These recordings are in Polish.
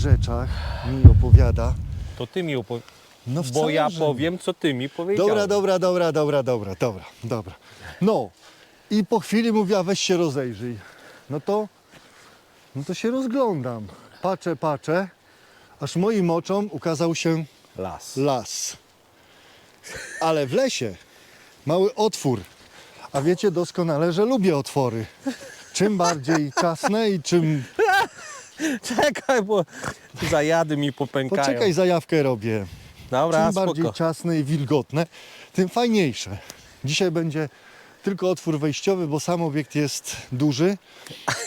rzeczach mi opowiada. To ty mi opowie... No Bo wcale, ja że- powiem, co ty mi powiedziałeś. Dobra, dobra, dobra, dobra, dobra, dobra, dobra. No i po chwili mówi, a weź się rozejrzyj. No to, no to się rozglądam. Patrzę, patrzę, aż moim oczom ukazał się Las. las. Ale w lesie mały otwór. A wiecie doskonale, że lubię otwory. Czym bardziej czasne i czym... Czekaj, bo zajady mi popękają. Poczekaj, zajawkę robię. Dobra, Czym spoko. bardziej ciasne i wilgotne, tym fajniejsze. Dzisiaj będzie tylko otwór wejściowy, bo sam obiekt jest duży.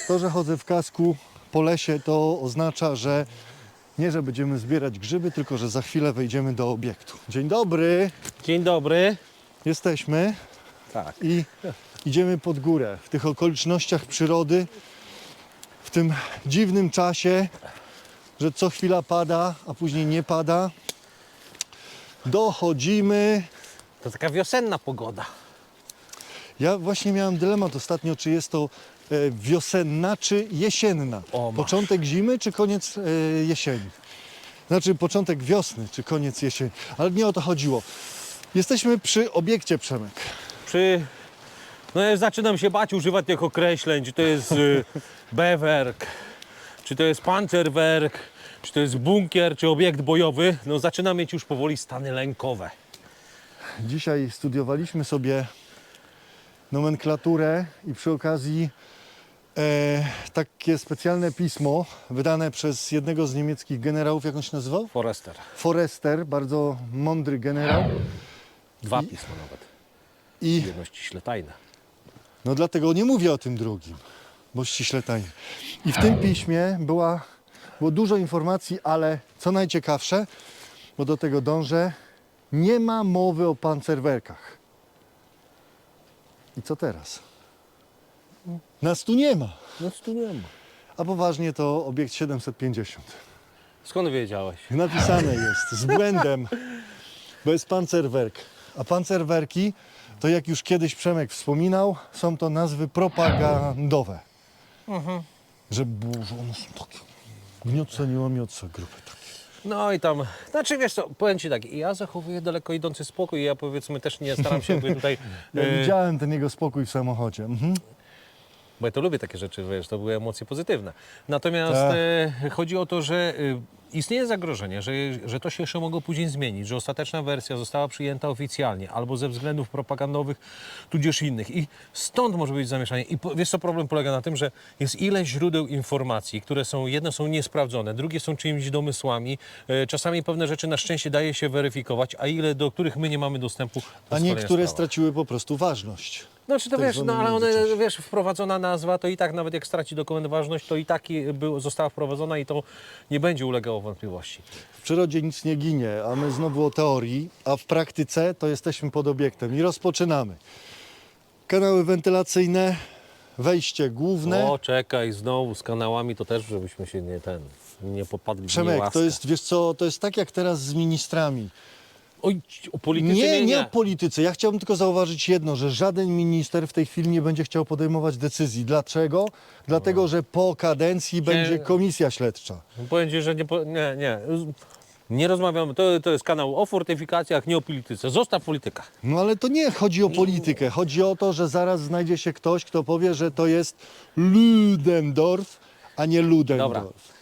To, że chodzę w kasku po lesie, to oznacza, że nie, że będziemy zbierać grzyby, tylko że za chwilę wejdziemy do obiektu. Dzień dobry, Dzień dobry. jesteśmy Tak. i idziemy pod górę. W tych okolicznościach przyrody, w tym dziwnym czasie, że co chwila pada, a później nie pada. Dochodzimy To taka wiosenna pogoda. Ja właśnie miałem dylemat ostatnio, czy jest to e, wiosenna, czy jesienna. O, masz. początek zimy, czy koniec e, jesieni. Znaczy początek wiosny, czy koniec jesieni. Ale nie o to chodziło. Jesteśmy przy obiekcie Przemek. Przy... No ja zaczynam się bać używać tych określeń, czy to jest y, bewerk, czy to jest pancerwerk, czy to jest bunkier, czy obiekt bojowy. No zaczynam mieć już powoli stany lękowe. Dzisiaj studiowaliśmy sobie nomenklaturę i przy okazji e, takie specjalne pismo wydane przez jednego z niemieckich generałów, jak on się nazywał? Forester. Forester, bardzo mądry generał. Dwa pisma nawet. I Jedności śletajne. No dlatego nie mówię o tym drugim, bo ściśle tajnie. I w tym piśmie była, było dużo informacji, ale co najciekawsze, bo do tego dążę, nie ma mowy o pancerwerkach. I co teraz? Nas tu nie ma. No tu nie ma. A poważnie to obiekt 750. Skąd wiedziałeś? Napisane jest z błędem, bo jest pancerwerk. A pancerwerki, to jak już kiedyś Przemek wspominał, są to nazwy propagandowe. Że było, że one są takie gniotce, nie łamiące grupy takie. No i tam, znaczy wiesz co, powiem Ci tak, ja zachowuję daleko idący spokój, ja powiedzmy też nie staram się jakby tutaj, Ja e, widziałem ten jego spokój w samochodzie. Mhm. Bo ja to lubię takie rzeczy, wiesz, to były emocje pozytywne. Natomiast Tak. e, chodzi o to, że e, istnieje zagrożenie, że, że to się jeszcze mogło później zmienić, że ostateczna wersja została przyjęta oficjalnie albo ze względów propagandowych, tudzież innych i stąd może być zamieszanie. I po, wiesz co, problem polega na tym, że jest ile źródeł informacji, które są, jedne są niesprawdzone, drugie są czyimiś domysłami, e, czasami pewne rzeczy na szczęście daje się weryfikować, a ile do których my nie mamy dostępu, to A jest kolejna niektóre sprawa. straciły po prostu ważność. Znaczy to tak wiesz, no ale one, wiesz, wprowadzona nazwa, to i tak nawet jak straci dokument ważność, to i tak był, została wprowadzona i to nie będzie ulegało wątpliwości. W przyrodzie nic nie ginie, a my znowu o teorii, a w praktyce to jesteśmy pod obiektem i rozpoczynamy. Kanały wentylacyjne, wejście główne. O, czekaj, znowu z kanałami to też, żebyśmy się nie ten, nie popadli w Przemek, niełaskę. to jest, wiesz co, to jest tak jak teraz z ministrami. Oj, o polityce Nie, nie, nie o polityce. Ja chciałbym tylko zauważyć jedno, że żaden minister w tej chwili nie będzie chciał podejmować decyzji. Dlaczego? Dlatego, że po kadencji będzie komisja śledcza. Powiem ci, że nie, po- nie, nie. Nie rozmawiamy, to, to jest kanał o fortyfikacjach, nie o polityce. Zostaw polityka. No ale to nie chodzi o politykę. Chodzi o to, że zaraz znajdzie się ktoś, kto powie, że to jest Ludendorff, a nie Ludendorff.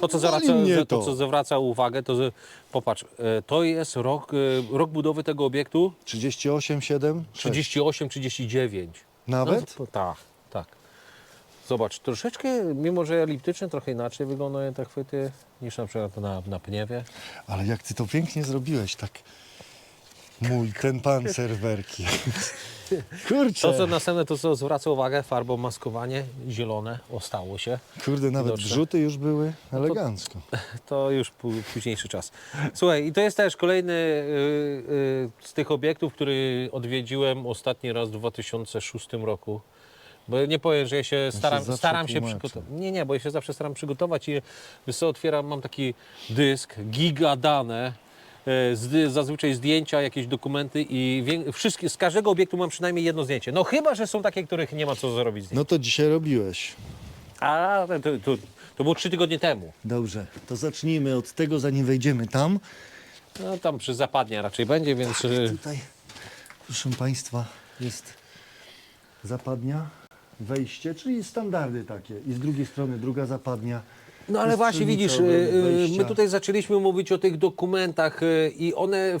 To, co, Boli zwraca, mnie to. to. co zwraca uwagę, to że, popatrz, e, to jest rok, e, rok budowy tego obiektu 38, 7, 6. 38, 39. Nawet? No, tak, tak. Zobacz, troszeczkę, mimo że eliptyczne, trochę inaczej wyglądają te chwyty niż na przykład na, na pniewie. Ale jak ty to pięknie zrobiłeś, tak. Mój, ten pancerwerki. Kurczę. To, co następne, to co zwraca uwagę, farbą maskowanie zielone, ostało się. Kurde, nawet Widoczne. wrzuty już były elegancko. To już pó- późniejszy czas. Słuchaj, i to jest też kolejny y, y, z tych obiektów, który odwiedziłem ostatni raz w 2006 roku. Bo nie powiem, że ja się staram, zawsze staram się przygotować. Nie, nie, bo ja się zawsze staram przygotować i wiesz co, otwieram, mam taki dysk, giga dane, e, zazwyczaj zdjęcia, jakieś dokumenty i wszystkie, z każdego obiektu mam przynajmniej jedno zdjęcie. No chyba, że są takie, których nie ma co zrobić zdjęć. No to dzisiaj robiłeś. A to, to, to było trzy tygodnie temu. Dobrze, to zacznijmy od tego, zanim wejdziemy tam. No tam przy zapadnia raczej będzie, więc... y, Tutaj, proszę Państwa, jest zapadnia, wejście, czyli standardy takie. I z drugiej strony druga zapadnia. No ale właśnie widzisz, y, y, my tutaj zaczęliśmy mówić o tych dokumentach y, i one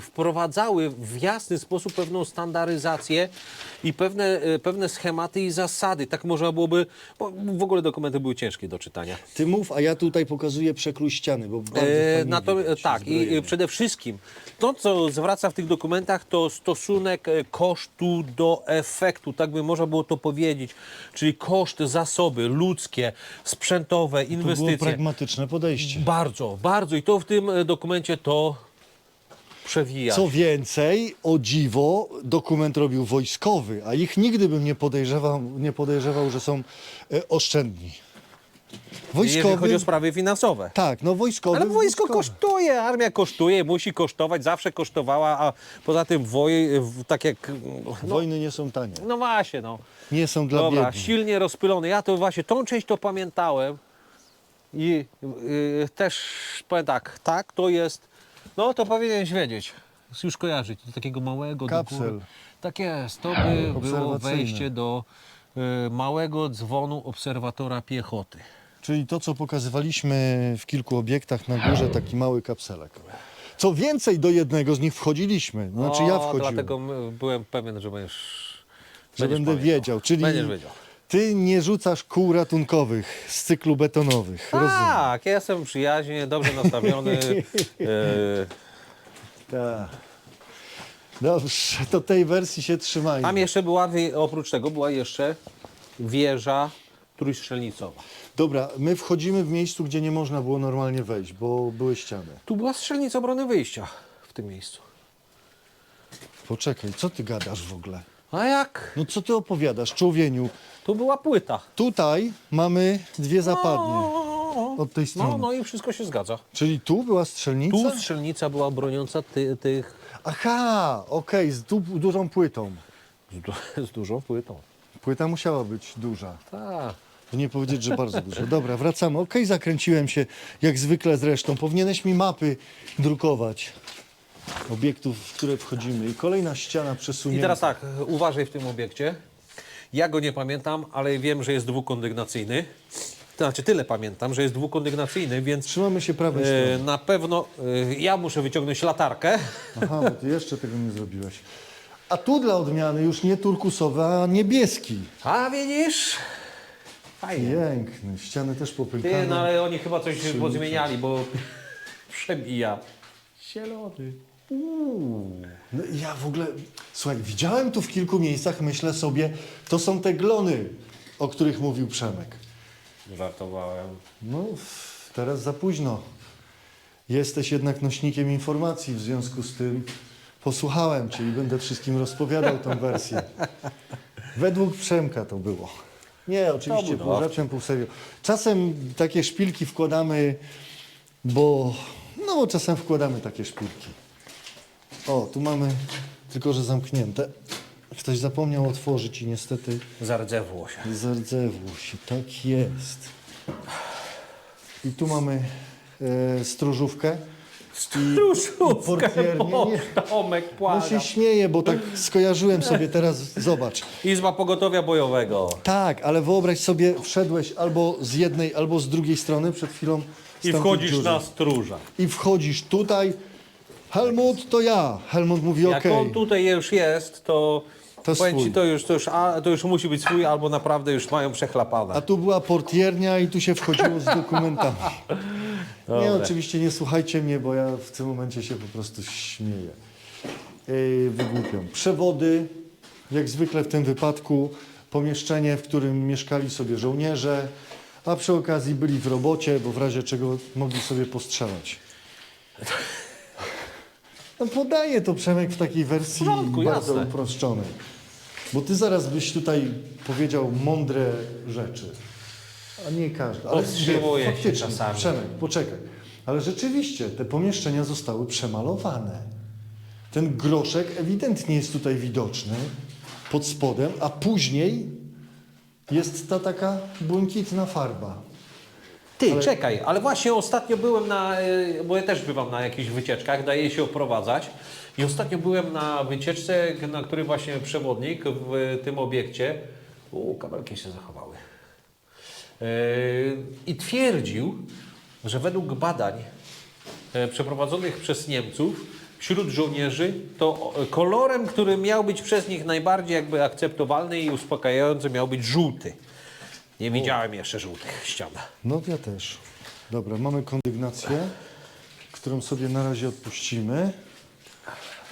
wprowadzały w jasny sposób pewną standaryzację i pewne, pewne schematy i zasady. Tak można byłoby, bo w ogóle dokumenty były ciężkie do czytania. Ty mów, a ja tutaj pokazuję przekrój ściany, bo bardzo E, widać tak, i zbrojenie. i przede wszystkim to, co zwraca w tych dokumentach, to stosunek e, kosztu do efektu, tak by można było to powiedzieć. Czyli koszt, zasoby ludzkie, sprzętowe, To było inwestycje. pragmatyczne podejście. Bardzo, bardzo. I to w tym e, dokumencie to przewija. Co więcej, o dziwo, dokument robił wojskowy, a ich nigdy bym nie podejrzewał, nie podejrzewał że są e, oszczędni. Jeżeli chodzi Wojskowy, o sprawy finansowe. tak, no wojskowy. Ale wojsko wojskowy. kosztuje, armia kosztuje, musi kosztować, zawsze kosztowała, a poza tym woj, w- tak jak... No, Wojny nie są tanie. no właśnie, no. Nie są dla Dobra, biednych. silnie rozpylony. Ja to właśnie tą część to pamiętałem i y, też powiem tak, tak, to jest, no to powinieneś wiedzieć, już kojarzyć, do takiego małego do Kapsel. góry. Tak jest, to by było wejście do y, małego dzwonu obserwatora piechoty. Czyli to, co pokazywaliśmy w kilku obiektach na górze, taki mały kapselek. Co więcej, do jednego z nich wchodziliśmy. Znaczy ja O, wchodziłem, Dlatego byłem pewien, że będziesz, że będziesz będę pamiętał. wiedział. Czyli Będziesz wiedział. Ty nie rzucasz kół ratunkowych z cyklu betonowych. Rozumiem. Tak, ja jestem przyjaźnie, dobrze nastawiony. y, Tak. Dobrze, to tej wersji się trzymajmy. Tam jeszcze była, wie- oprócz tego była jeszcze wieża trójstrzelnicowa. Dobra, my wchodzimy w miejscu, gdzie nie można było normalnie wejść, bo były ściany. Tu była strzelnica obrony wyjścia w tym miejscu. Poczekaj, co ty gadasz w ogóle? A jak? No co ty opowiadasz, człowieniu? Tu była płyta. Tutaj mamy dwie zapadnie No, od tej strony. no, no i wszystko się zgadza. Czyli tu była strzelnica? Tu strzelnica była broniąca ty, tych Aha, okej, z du dużą płytą. z, du- z dużą płytą. Płyta musiała być duża. Tak. Nie powiedzieć, że bardzo duża. Dobra, wracamy. Okej, zakręciłem się, jak zwykle zresztą. Powinieneś mi mapy drukować obiektów, w które wchodzimy. I kolejna ściana I przesunięta. teraz tak, uważaj w tym obiekcie. Ja go nie pamiętam, ale wiem, że jest dwukondygnacyjny. To znaczy tyle pamiętam, że jest dwukondygnacyjny, więc Trzymamy się prawej e, strony. na pewno e, ja muszę wyciągnąć latarkę. Aha, bo ty jeszcze tego nie zrobiłeś. A tu dla odmiany już nie turkusowy, a niebieski. A widzisz? Fajnie. Piękny. Ściany też popękane. Ty, no ale oni chyba coś pozmieniali, bo przebija. Zielony. No ja w ogóle, słuchaj, widziałem tu w kilku miejscach, myślę sobie, to są te glony, o których mówił Przemek. Żartowałem. No, teraz za późno. Jesteś jednak nośnikiem informacji, w związku z tym posłuchałem Cię i będę wszystkim rozpowiadał tą wersję. Według Przemka to było. Nie, oczywiście pół żartem, pół serio. Czasem takie szpilki wkładamy, bo... No, bo czasem wkładamy takie szpilki. O, tu mamy, tylko że zamknięte. Ktoś zapomniał otworzyć i niestety Zardzewło się. Zardzewło się, tak jest. I tu mamy e, stróżówkę. Stróżówkę, portiernię, bo nie. Tomek No płaga. się śmieję, bo tak skojarzyłem sobie teraz, zobacz. Izba Pogotowia Bojowego. Tak, ale wyobraź sobie, wszedłeś albo z jednej, albo z drugiej strony, przed chwilą I wchodzisz na stróża. I wchodzisz tutaj, Helmut to ja. Helmut mówi Jak okej. on tutaj już jest, to, To powiem swój. ci, to już, to, już, a, to już musi być swój, albo naprawdę już mają przechlapane. A tu była portiernia i tu się wchodziło z dokumentami. Nie, oczywiście nie słuchajcie mnie, bo ja w tym momencie się po prostu śmieję. Yy, wygłupiam. Przewody, jak zwykle w tym wypadku, pomieszczenie, w którym mieszkali sobie żołnierze, a przy okazji byli w robocie, bo w razie czego mogli sobie postrzelać. No podaję to Przemek w takiej wersji porządku, bardzo jasne. uproszczonej. Bo ty zaraz byś tutaj powiedział mądre rzeczy. A nie każdy. Ale Powstrzymuję się faktycznie, czasami. Przemek, poczekaj. Ale rzeczywiście te pomieszczenia zostały przemalowane. Ten groszek ewidentnie jest tutaj widoczny pod spodem, a później jest ta taka błękitna farba. Ty, czekaj, ale właśnie ostatnio byłem na, e, bo ja też bywam na jakichś wycieczkach, daje się oprowadzać. I ostatnio byłem na wycieczce, na której właśnie przewodnik w tym obiekcie, u, kabelki się zachowały. E, I twierdził, że według badań e, przeprowadzonych przez Niemców wśród żołnierzy, to kolorem, który miał być przez nich najbardziej jakby akceptowalny i uspokajający, miał być żółty. Nie widziałem jeszcze żółtych ścian. No ja też. Dobra, mamy kondygnację, którą sobie na razie odpuścimy,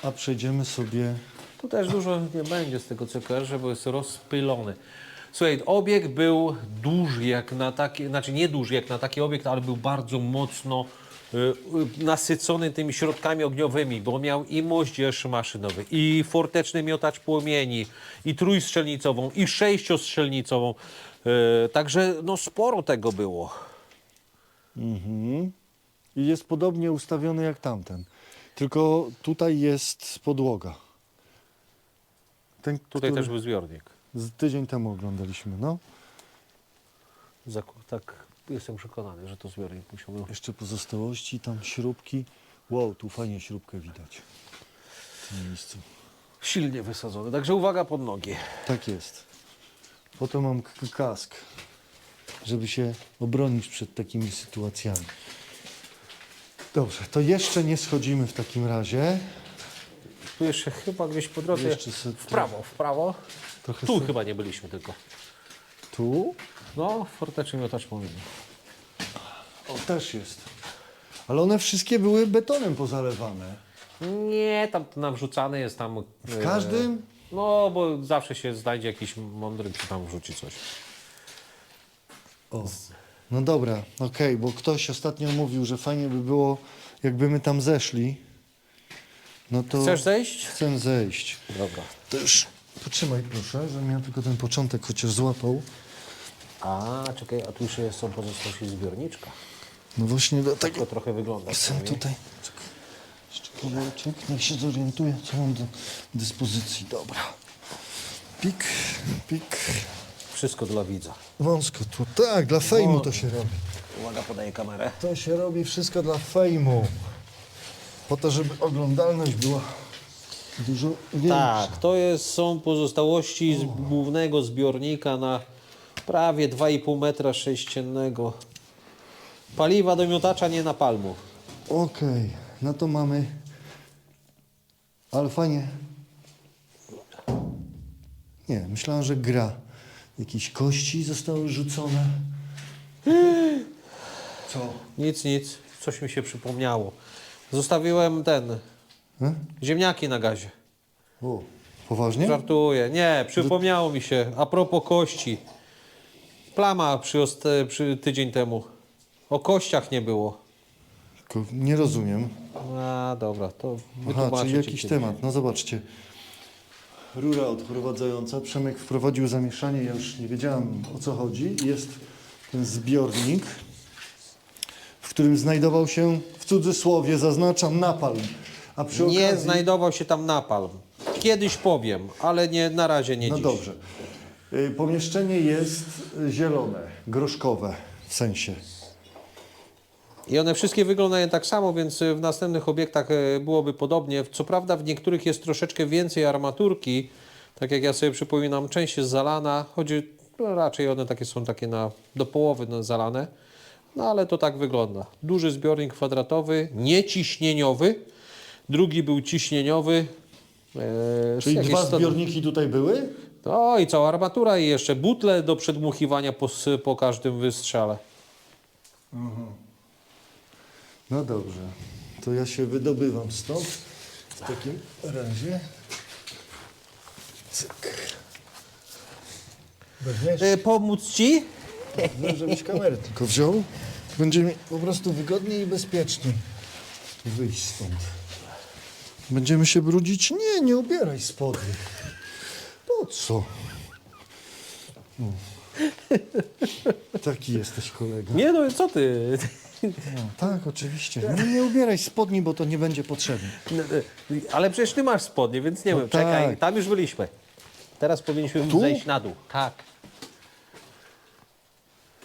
a przejdziemy sobie... Tu też dużo nie będzie z tego co kojarzę, bo jest rozpylony. Słuchaj, obiekt był duży jak na taki, znaczy nie duży jak na taki obiekt, ale był bardzo mocno y, y, nasycony tymi środkami ogniowymi, bo miał i moździerz maszynowy, i forteczny miotacz płomieni, i trójstrzelnicową, i sześciostrzelnicową. Y, także no sporo tego było. Mhm. I jest podobnie ustawiony jak tamten. Tylko tutaj jest podłoga. Ten, Tutaj który też był zbiornik. z tydzień temu oglądaliśmy, no. Zaku- Tak, jestem przekonany, że to zbiornik musiał być. Jeszcze pozostałości, tam śrubki. Wow, tu fajnie śrubkę widać w tym miejscu. Silnie wysadzony, także uwaga pod nogi. Tak jest. Potem mam k- kask, żeby się obronić przed takimi sytuacjami. Dobrze, to jeszcze nie schodzimy w takim razie. Tu jeszcze chyba gdzieś po drodze. Jeszcze sobie w prawo, w prawo. Trochę Tu sobie- chyba nie byliśmy tylko. Tu? No, forteczny miotacz powinien. O, też jest. Ale one wszystkie były betonem pozalewane. Nie, tam nam wrzucany jest tam. W każdym? No, bo zawsze się znajdzie jakiś mądry, czy tam wrzuci coś. O. No dobra, okej, bo ktoś ostatnio mówił, że fajnie by było, jakby my tam zeszli. No to Chcesz zejść? chcę zejść. Dobra. To już potrzymaj proszę, żebym ja tylko ten początek chociaż złapał. A, czekaj, a tu jeszcze jest- są pozostałości zbiorniczka. No właśnie dlatego To trochę wygląda. chcę przynajmniej. tutaj... Czekaj. Kawałeczek, niech się zorientuję, co mam do dyspozycji. Dobra. Pik, pik. Wszystko dla widza. Wąsko tu. Tak, dla fejmu to się robi. Uwaga, podaję kamerę. To się robi wszystko dla fejmu. Po to, żeby oglądalność była dużo większa. Tak, to jest, są pozostałości z głównego zbiornika na prawie 2,5 metra sześciennego. Paliwa do miotacza nie na palmu. Okej, no to mamy. Ale fajnie. Nie, myślałem, że gra. Jakieś kości zostały rzucone. Co? Nic, nic. Coś mi się przypomniało. Zostawiłem ten, E? ziemniaki na gazie. O, poważnie? Żartuję. Nie, przypomniało mi się. A propos kości. Plama przy, ost- przy tydzień temu. O kościach nie było. Tylko Nie rozumiem. A, dobra, to Aha, czyli jakiś temat. No zobaczcie. Rura odprowadzająca. Przemek wprowadził zamieszanie. Ja już nie wiedziałem o co chodzi. Jest ten zbiornik, w którym znajdował się, w cudzysłowie zaznaczam, napalm. A przy Nie okazji... znajdował się tam napalm. Kiedyś powiem, ale nie, na razie nie No dziś. dobrze. Y, Pomieszczenie jest zielone, groszkowe w sensie. I one wszystkie wyglądają tak samo, więc y, w następnych obiektach y, byłoby podobnie. Co prawda w niektórych jest troszeczkę więcej armaturki, tak jak ja sobie przypominam, część jest zalana, chodzi, no raczej one takie są takie na, do połowy no, zalane, no ale to tak wygląda. Duży zbiornik kwadratowy, nieciśnieniowy, drugi był ciśnieniowy. e, Czyli dwa 100 zbiorniki tutaj były? No i cała armatura i jeszcze butle do przedmuchiwania po, po każdym wystrzale. No dobrze. To ja się wydobywam stąd. W takim razie. Cyk. Weźmiesz? E, pomóc ci? No, żebyś kamerę tylko wziął. Będzie mi po prostu wygodniej i bezpieczniej wyjść stąd. Będziemy się brudzić? Nie, nie ubieraj spodni. Po co? O. Taki jesteś kolega. Nie no, co ty? No, tak, oczywiście. Nie, nie ubieraj spodni, bo to nie będzie potrzebne. No, e, Ale przecież ty masz spodnie, więc nie No wiem, czekaj, tak. tam już byliśmy. Teraz powinniśmy Tu? zejść na dół. Tak.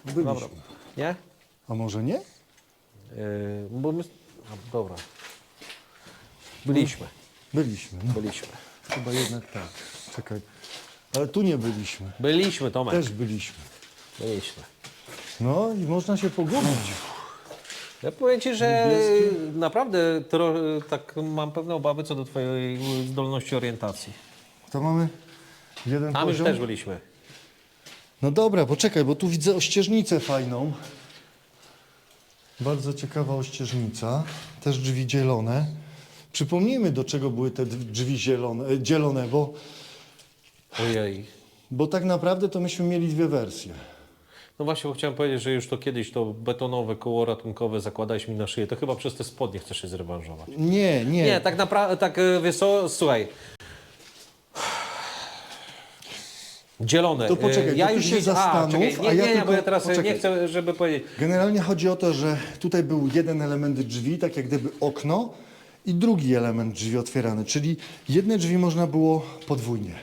Byliśmy. Dobra. Nie? A może nie? Yy, bo my... A, dobra. Byliśmy, Byliśmy. No, byliśmy. chyba jednak tak. Czekaj. Ale tu nie byliśmy. Byliśmy, Tomek. Też byliśmy. Byliśmy. No i można się pogubić. Ja powiem Ci, że naprawdę tak mam pewne obawy co do Twojej zdolności orientacji. To mamy jeden Tam już poziom. też byliśmy. No dobra, poczekaj, bo tu widzę ościeżnicę fajną. Bardzo ciekawa ościeżnica. Też drzwi dzielone. Przypomnijmy, do czego były te drzwi zielone, e, dzielone, bo, Ojej. bo tak naprawdę to myśmy mieli dwie wersje. No właśnie, bo chciałem powiedzieć, że już to kiedyś to betonowe koło ratunkowe zakładałeś mi na szyję. To chyba przez te spodnie chcesz się zrewanżować. Nie, nie. Nie, tak naprawdę, tak e, wiesz co, słuchaj. Dzielone. To poczekaj, E, ja to już się zastanów, a, czekaj, nie, a ja nie, nie, bo ja teraz e, nie poczekaj. chcę, żeby powiedzieć. Generalnie chodzi o to, że tutaj był jeden element drzwi, tak jak gdyby okno i drugi element drzwi otwierany, czyli jedne drzwi można było podwójnie.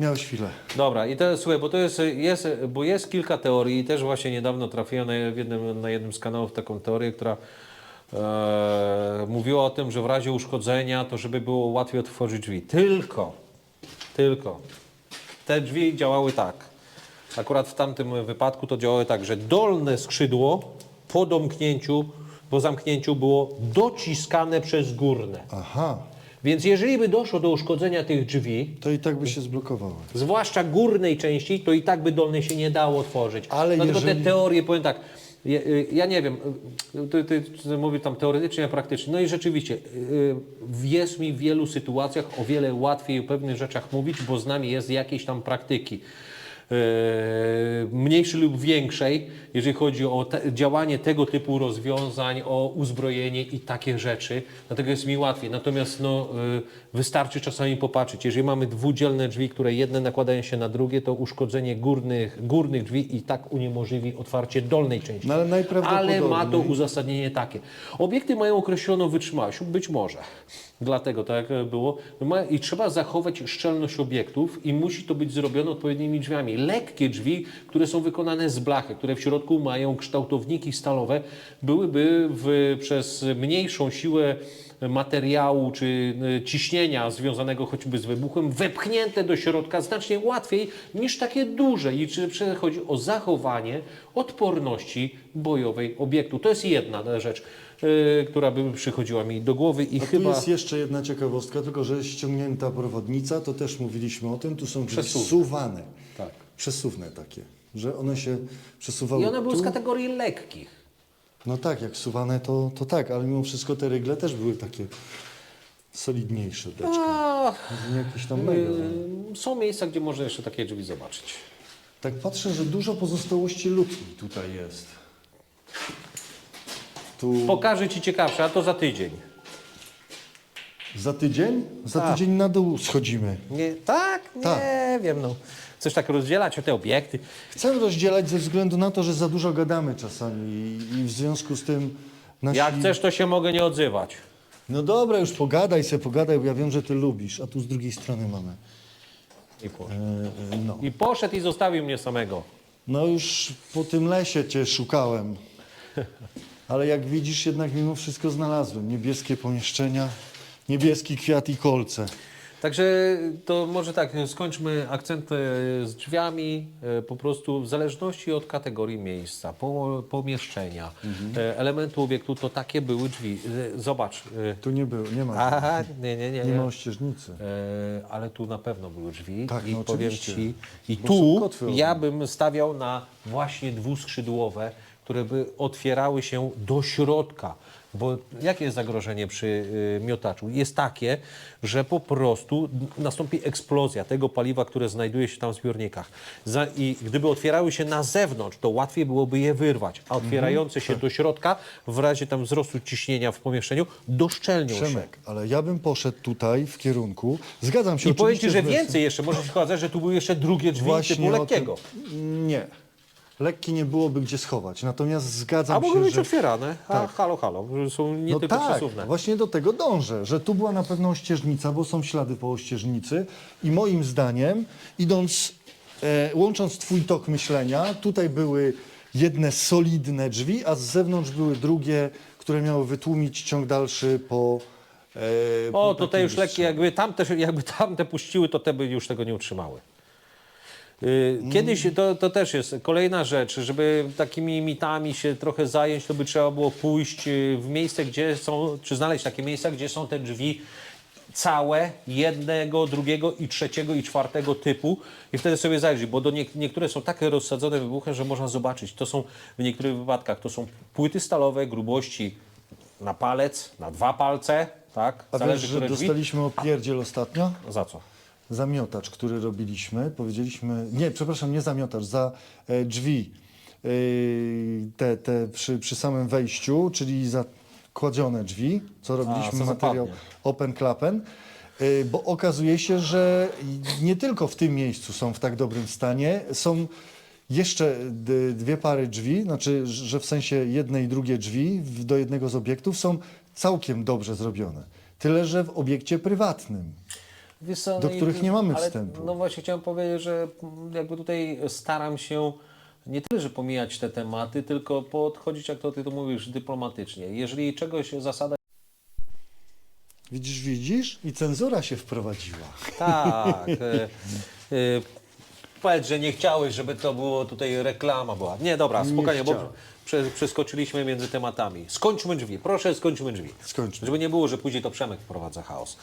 Miałeś chwilę. Dobra, i to słuchaj, bo to jest, jest, bo jest kilka teorii i też właśnie niedawno trafiłem na jednym, na jednym z kanałów taką teorię, która e, mówiła o tym, że w razie uszkodzenia to żeby było łatwiej otworzyć drzwi. Tylko, tylko te drzwi działały tak. Akurat w tamtym wypadku to działały tak, że dolne skrzydło po domknięciu, po zamknięciu było dociskane przez górne. Aha, Więc jeżeli by doszło do uszkodzenia tych drzwi, to i tak by się zblokowały. zwłaszcza górnej części, to i tak by dolnej się nie dało otworzyć. Ale Dlatego jeżeli- te teorie, powiem tak, ja, y, ja nie wiem, y, ty, ty, ty mówisz tam teoretycznie, a praktycznie. No i rzeczywiście, y, jest mi w wielu sytuacjach o wiele łatwiej o pewnych rzeczach mówić, bo z nami jest jakiejś tam praktyki. Y, Mniejszej lub większej, jeżeli chodzi o te, działanie tego typu rozwiązań, o uzbrojenie i takie rzeczy, dlatego jest mi łatwiej. Natomiast no, y, wystarczy czasami popatrzeć. Jeżeli mamy dwudzielne drzwi, które jedne nakładają się na drugie, to uszkodzenie górnych, górnych drzwi i tak uniemożliwi otwarcie dolnej części. No ale najprawdopodobniej- Ale ma to uzasadnienie takie. Obiekty mają określoną wytrzymałość, być może. Dlatego tak było. Ma, I trzeba zachować szczelność obiektów i musi to być zrobione odpowiednimi drzwiami. Lekkie drzwi, które są wykonane z blachy, które w środku mają kształtowniki stalowe, byłyby w, przez mniejszą siłę materiału czy y, ciśnienia związanego choćby z wybuchem wepchnięte do środka znacznie łatwiej niż takie duże. I czy chodzi o zachowanie odporności bojowej obiektu. To jest jedna rzecz, która by przychodziła mi do głowy i A chyba... tu jest jeszcze jedna ciekawostka, tylko że jest ściągnięta prowodnica, to też mówiliśmy o tym, tu są drzwi Przesuwne. suwane, Tak. przesuwne takie, że one się przesuwały I one były tu. z kategorii lekkich. No tak, jak suwane to, to tak, ale mimo wszystko te rygle też były takie solidniejsze. A, Nie jakieś tam mega. y, są miejsca, gdzie można jeszcze takie drzwi zobaczyć. Tak patrzę, że dużo pozostałości ludzkich tutaj jest. Tu Pokażę Ci ciekawsze, a to za tydzień. za tydzień? Za Tak. tydzień na dół schodzimy. Nie, tak? Nie Tak. wiem. No. Chcesz tak rozdzielać o te obiekty? Chcę rozdzielać ze względu na to, że za dużo gadamy czasami i, i w związku z tym nasi... Jak chcesz, to się mogę nie odzywać. No dobra, już pogadaj se, pogadaj, bo ja wiem, że ty lubisz, a tu z drugiej strony mamy. I poszedł. E, no. I poszedł i zostawił mnie samego. no już po tym lesie cię szukałem. Ale jak widzisz, jednak mimo wszystko znalazłem. Niebieskie pomieszczenia, niebieski kwiat i kolce. Także to może tak, skończmy akcent e, z drzwiami, e, po prostu w zależności od kategorii miejsca, po, pomieszczenia, e, elementu obiektu, to takie były drzwi. Zobacz. Tu nie było, nie ma. Aha, nie, nie, nie. nie ma ościeżnicy. Ale tu na pewno były drzwi Tak, i no powiem oczywiście. Ci, i Bo tu ja bym stawiał na właśnie dwuskrzydłowe, które by otwierały się do środka. Bo jakie jest zagrożenie przy y, miotaczu? Jest takie, że po prostu nastąpi eksplozja tego paliwa, które znajduje się tam w zbiornikach. Za, I gdyby otwierały się na zewnątrz, to łatwiej byłoby je wyrwać, a otwierające Mhm. się do środka, w razie tam wzrostu ciśnienia w pomieszczeniu, doszczelnią się. Przemek, ale ja bym poszedł tutaj w kierunku. Zgadzam się I powiem Ci, że więcej jeszcze, może się okazać, że tu były jeszcze drugie drzwi typu o lekkiego. Tym, nie. Lekkie nie byłoby gdzie schować. Natomiast zgadzam A się, być że... otwierane. A Tak. halo, halo, są nie no tylko tak, przesuwne. właśnie do tego dążę, że tu była na pewno ościeżnica, bo są ślady po ościeżnicy i moim zdaniem, idąc, e, łącząc twój tok myślenia, tutaj były jedne solidne drzwi, a z zewnątrz były drugie, które miały wytłumić ciąg dalszy po. E, po O, to te takim już lekkie, jakby tamte, jakby tamte puściły, to te by już tego nie utrzymały. Y, Kiedyś to, to też jest kolejna rzecz, żeby takimi mitami się trochę zająć, to by trzeba było pójść y, w miejsce, gdzie są, czy znaleźć takie miejsca, gdzie są te drzwi całe, jednego, drugiego i trzeciego i czwartego typu i wtedy sobie zajrzyj, bo do nie, niektóre są takie rozsadzone wybuchem, że można zobaczyć. To są w niektórych wypadkach, to są płyty stalowe grubości na palec, na dwa palce, tak? A wiesz, że które drzwi. dostaliśmy opierdziel ostatnio? Za co? Zamiotacz, który robiliśmy, powiedzieliśmy, nie, przepraszam, nie zamiotacz, za e, drzwi e, te, te przy, przy samym wejściu, czyli za kładzione drzwi, co robiliśmy co materiał zapadnie. open klapen, e, bo okazuje się, że nie tylko w tym miejscu są w tak dobrym stanie, są jeszcze dwie pary drzwi, znaczy, że w sensie jedne i drugie drzwi do jednego z obiektów są całkiem dobrze zrobione. Tyle, że w obiekcie prywatnym. Co, Do no i- których nie mamy ale, wstępu. No właśnie chciałem powiedzieć, że jakby tutaj staram się nie tyle, że pomijać te tematy, tylko podchodzić, jak to ty to mówisz, dyplomatycznie. Jeżeli czegoś zasada Widzisz, widzisz? I cenzura się wprowadziła. Tak. e, e, powiedz, że nie chciałeś, żeby to było tutaj reklama była. Nie, dobra, spokojnie, bo chciałem. prze, przeskoczyliśmy między tematami. Skończmy drzwi, proszę skończmy drzwi. Skończmy. Żeby nie było, że później to Przemek wprowadza chaos.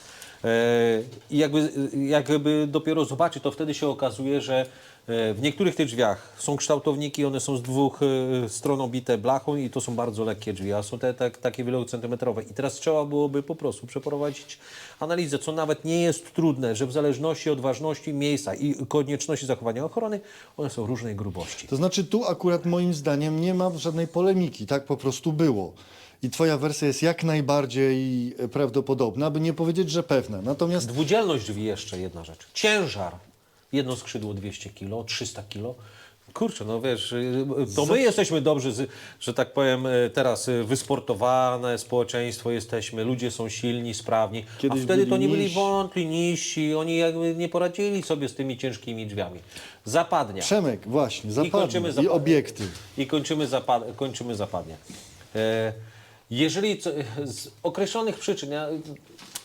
E, I jakby, jakby dopiero zobaczy, to wtedy się okazuje, że e, w niektórych tych drzwiach są kształtowniki, one są z dwóch e, stron obite blachą i to są bardzo lekkie drzwi, a są te tak, takie wielocentymetrowe. I teraz trzeba byłoby po prostu przeprowadzić analizę, co nawet nie jest trudne, że w zależności od ważności miejsca i konieczności zachowania ochrony, one są różnej grubości. To znaczy tu akurat moim zdaniem nie ma żadnej polemiki, tak po prostu było. I twoja wersja jest jak najbardziej e, prawdopodobna, by nie powiedzieć, że pewna. Natomiast Dwudzielność drzwi jeszcze jedna rzecz. Ciężar. Jedno skrzydło 200 kg, 300 kg. Kurczę, no wiesz, y, to my jesteśmy dobrzy, że tak powiem, y, teraz y, wysportowane społeczeństwo jesteśmy, ludzie są silni, sprawni, Kiedyś a wtedy to nie byli niżsi. wątli, niżsi, oni jakby nie poradzili sobie z tymi ciężkimi drzwiami. Zapadnia. Przemek, właśnie, I zapadnie kończymy i, zapadnie. obiekty. I kończymy, zapad, kończymy zapadnie. E, jeżeli co, z określonych przyczyn, ja,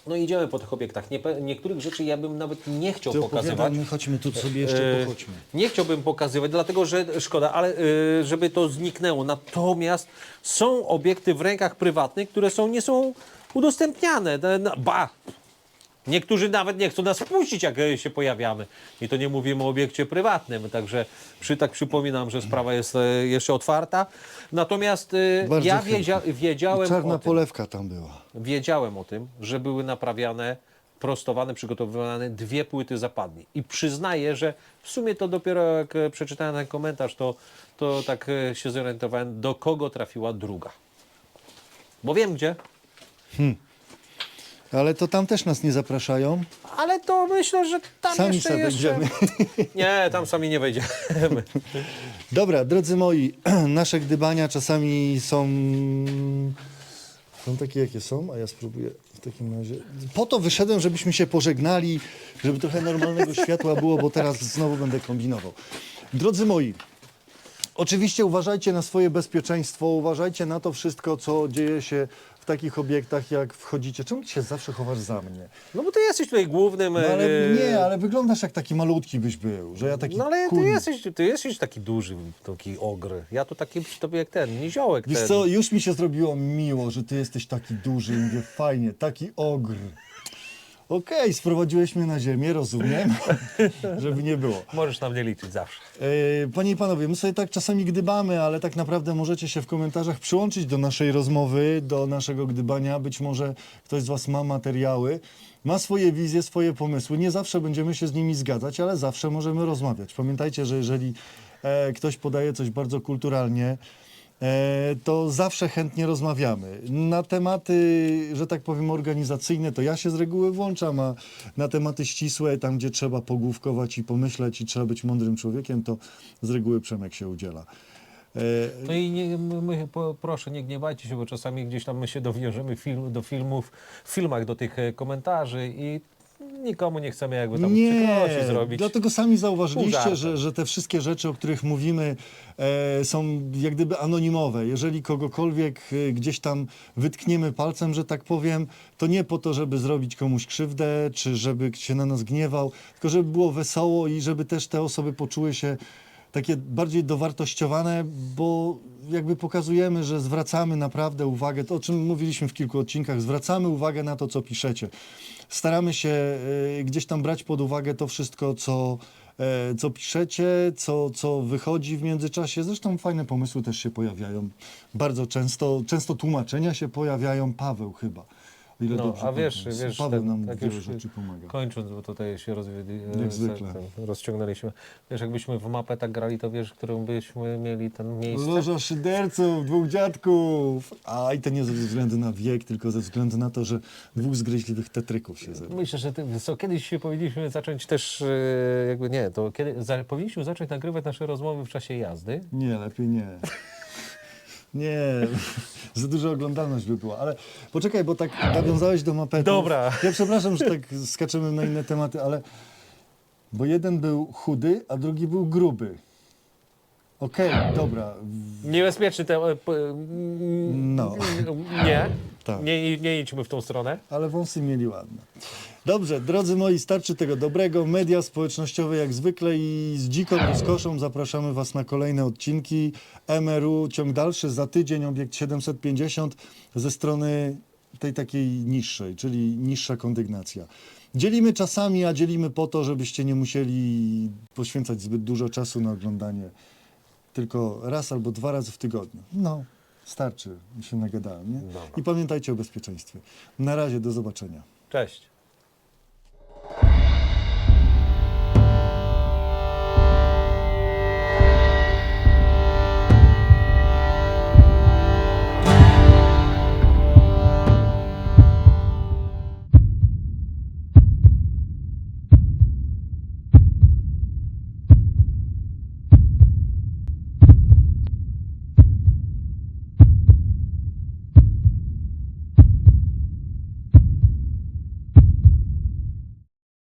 no idziemy po tych obiektach, nie, niektórych rzeczy ja bym nawet nie chciał Ty pokazywać. opowiadamy, chodźmy tu sobie jeszcze E, pochodźmy. Nie chciałbym pokazywać, dlatego że szkoda, ale e, żeby to zniknęło. Natomiast są obiekty w rękach prywatnych, które są, nie są udostępniane. Ba! Niektórzy nawet nie chcą nas wpuścić, jak e, się pojawiamy. I to nie mówimy o obiekcie prywatnym, także przy, tak przypominam, że sprawa jest e, jeszcze otwarta. Natomiast e, Bardzo ja wiedzia, wiedziałem czarna o tym, polewka tam była. wiedziałem o tym, że były naprawiane, prostowane, przygotowywane dwie płyty zapadni. I przyznaję, że w sumie to dopiero jak przeczytałem ten komentarz, to, to tak się zorientowałem, do kogo trafiła druga. Bo wiem gdzie, Ale to tam też nas nie zapraszają. ale to myślę, że tam Sami jeszcze, sobie jeszcze... wejdziemy. Nie, tam sami nie wejdziemy. Dobra, drodzy moi, nasze gdybania czasami są, są takie, jakie są, a ja spróbuję w takim razie. Po to wyszedłem, żebyśmy się pożegnali, żeby trochę normalnego światła było, bo teraz znowu będę kombinował. Drodzy moi, oczywiście uważajcie na swoje bezpieczeństwo, uważajcie na to wszystko, co dzieje się takich obiektach, jak wchodzicie. Czemu ty się zawsze chowasz za mnie? No bo ty jesteś tutaj głównym... No ale e, nie, ale wyglądasz jak taki malutki byś był, że ja taki No ale ty kurnik. jesteś, ty jesteś taki duży, taki ogr. Ja to taki przy tobie jak ten, niziołek Wiesz ten. co, już mi się zrobiło miło, że ty jesteś taki duży i mówię, fajnie, taki ogr. Okej, sprowadziłeś mnie na ziemię, rozumiem, żeby nie było. Możesz na mnie liczyć zawsze. E, Panie i panowie, my sobie tak czasami gdybamy, ale tak naprawdę możecie się w komentarzach przyłączyć do naszej rozmowy, do naszego gdybania. Być może ktoś z was ma materiały, ma swoje wizje, swoje pomysły. Nie zawsze będziemy się z nimi zgadzać, ale zawsze możemy rozmawiać. Pamiętajcie, że jeżeli e, ktoś podaje coś bardzo kulturalnie, to zawsze chętnie rozmawiamy. Na tematy, że tak powiem, organizacyjne, to ja się z reguły włączam, a na tematy ścisłe, tam gdzie trzeba pogłówkować i pomyśleć i trzeba być mądrym człowiekiem, to z reguły Przemek się udziela. E, No i nie, my, proszę, nie gniewajcie się, bo czasami gdzieś tam my się dowiążemy film, do filmów, w filmach do tych e, komentarzy i nikomu nie chcemy jakby tam przykrości zrobić. dlatego sami zauważyliście, że, że te wszystkie rzeczy, o których mówimy, e, są jak gdyby anonimowe. Jeżeli kogokolwiek e, gdzieś tam wytkniemy palcem, że tak powiem, to nie po to, żeby zrobić komuś krzywdę, czy żeby się na nas gniewał, tylko żeby było wesoło i żeby też te osoby poczuły się takie bardziej dowartościowane, bo jakby pokazujemy, że zwracamy naprawdę uwagę, to o czym mówiliśmy w kilku odcinkach, zwracamy uwagę na to, co piszecie. Staramy się e, gdzieś tam brać pod uwagę to wszystko, co, e, co piszecie, co, co wychodzi w międzyczasie. Zresztą fajne pomysły też się pojawiają bardzo często. Często tłumaczenia się pojawiają. Paweł chyba. O ile No, dobrze a wiesz, pamiętam. wiesz, Paweł ten- nam tak wiele już rzeczy pomaga. Kończąc, bo tutaj się rozwiedli, Jak e, zwykle. ten, rozciągnęliśmy. Wiesz, jakbyśmy w mapę tak grali, to wiesz, którą byśmy mieli ten miejsce? Loża szyderców, dwóch dziadków. A i to nie ze względu na wiek, tylko ze względu na to, że dwóch zgryźliwych tetryków się zebrał. Myślę, że ty, co, kiedyś powinniśmy zacząć też, e, jakby nie, to kiedy, za, powinniśmy zacząć nagrywać nasze rozmowy w czasie jazdy. Nie, lepiej nie. Nie, za duża oglądalność by była, ale poczekaj, bo tak nawiązałeś do mapetów. Dobra. Ja przepraszam, że tak skaczemy na inne tematy, ale bo jeden był chudy, a drugi był gruby. Okej, dobra. Niebezpieczny ten... e, p- No. Nie, Tak. nie, nie idźmy w tą stronę. ale wąsy mieli ładne. Dobrze, drodzy moi, starczy tego dobrego. Media społecznościowe jak zwykle i z dziką rozkoszą zapraszamy Was na kolejne odcinki MRU. Ciąg dalszy za tydzień, obiekt 750 ze strony tej takiej niższej, czyli niższa kondygnacja. Dzielimy czasami, a dzielimy po to, żebyście nie musieli poświęcać zbyt dużo czasu na oglądanie. Tylko raz albo dwa razy w tygodniu. No, starczy, mi się nagadałem, nie? Dobra. I pamiętajcie o bezpieczeństwie. Na razie, do zobaczenia. Cześć.